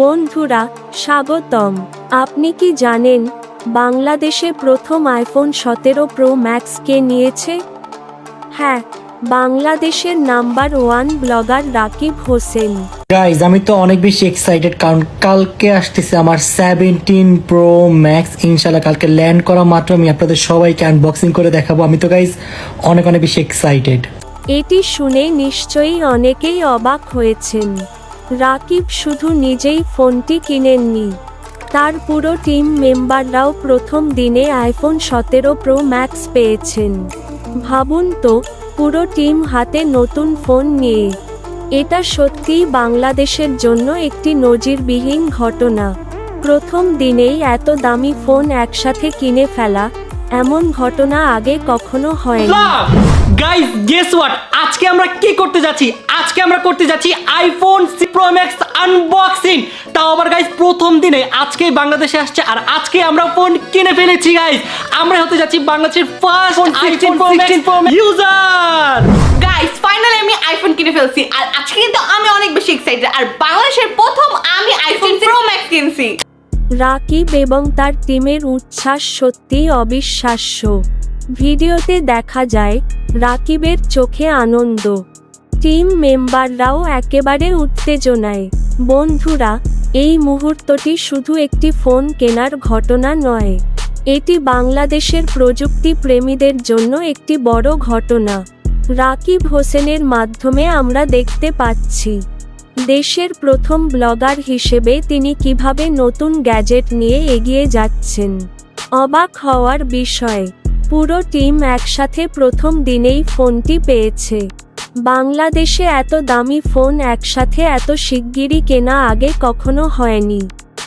বন্ধুরা স্বাগতম। আপনি কি জানেন বাংলাদেশে প্রথম আইফোন সতেরো প্রো ম্যাক্স কে নিয়েছে? হ্যাঁ বাংলাদেশের number one blogger Rakib Hossain. Guys আমি তো অনেক বেশি এক্সাইটেড কারণ কালকে আসতেছে আমার সেভেন্টিন প্রো ম্যাক্স ইনশাল্লাহ কালকে ল্যান্ড করা মাত্র আমি আপনাদের সবাইকে আনবক্সিং করে দেখাবো। আমি তো গাইজ অনেক অনেক বেশি এক্সাইটেড এটি শুনে নিশ্চয়ই অনেকেই অবাক হয়েছেন। রাকিব শুধু নিজেই ফোনটি কিনেননি। তার পুরো টিম মেম্বাররাও প্রথম দিনে আইফোন সতেরো প্রো ম্যাক্স পেয়েছেন। ভাবুন তো, পুরো টিম হাতে নতুন ফোন নিয়ে। এটা সত্যিই বাংলাদেশের জন্য একটি নজিরবিহীন ঘটনা। প্রথম দিনেই এত দামি ফোন একসাথে কিনে ফেলা, এমন ঘটনা আগে কখনো হয়নি। গাইস গেস হোয়াট আজকে আমরা কি করতে যাচ্ছি? আজকে আমরা করতে যাচ্ছি আইফোন প্রো ম্যাক্স আনবক্সিং তাও আবার গাইস প্রথম দিনে আজকেই বাংলাদেশে আসছে আর আজকে আমরা ফোন কিনে ফেলেছি গাইস আমরা হতে যাচ্ছি বাংলাদেশের first iPhone pro user guys finally আমি আইফোন কিনে ফেলছি আর আজকে কিন্তু আমি অনেক বেশি এক্সাইটেড আর বাংলাদেশের প্রথম আমি আইফোন প্রো ম্যাক্স কিনছি। রাকিব এবং তার টিমের উচ্ছ্বাস সত্যিই অবিশ্বাস্য। ভিডিওতে দেখা যায় রাকিবের চোখে আনন্দ। টিম মেম্বাররাও একেবারে উত্তেজনায়। বন্ধুরা, এই মুহূর্তটি শুধু একটি ফোন কেনার ঘটনা নয়। এটি বাংলাদেশের প্রযুক্তি প্রেমীদের জন্য একটি বড় ঘটনা। রাকিব হোসেনের মাধ্যমে আমরা দেখতে পাচ্ছি, দেশের প্রথম ব্লগার হিসেবে তিনি কীভাবে নতুন গ্যাজেট নিয়ে এগিয়ে যাচ্ছেন। অবাক হওয়ার বিষয়, পুরো টিম একসাথে প্রথম দিনেই ফোনটি পেয়েছে। বাংলাদেশে এত দামি ফোন একসাথে এত শিগগিরই কেনা আগে কখনো হয়নি।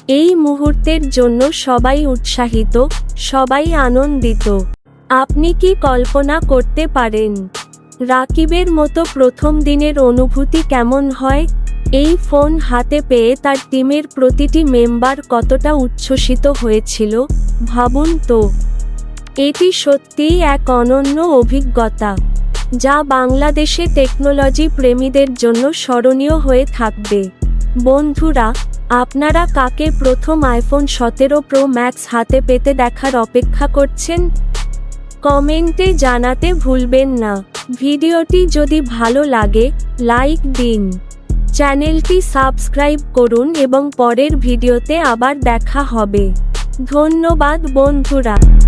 এই মুহূর্তের জন্য সবাই উৎসাহিত, সবাই আনন্দিত। আপনি কি কল্পনা করতে পারেন? রাকিবের মতো প্রথম দিনের অনুভূতি কেমন হয়? এই ফোন হাতে পেয়ে তার টিমের প্রতিটি মেম্বার কতটা উচ্ছ্বসিত হয়েছিল, ভাবুন তো। এটি সত্যিই এক অনন্য অভিজ্ঞতা। যা বাংলাদেশে টেকনোলজি প্রেমীদের জন্য স্মরণীয় হয়ে থাকবে। বন্ধুরা, আপনারা কাকে প্রথম আইফোন সতেরো প্রো ম্যাক্স হাতে পেতে দেখার অপেক্ষা করছেন? কমেন্টে জানাতে ভুলবেন না। ভিডিওটি যদি ভালো লাগে, লাইক দিন। চ্যানেলটি সাবস্ক্রাইব করুন এবং পরের ভিডিওতে আবার দেখা হবে। ধন্যবাদ বন্ধুরা।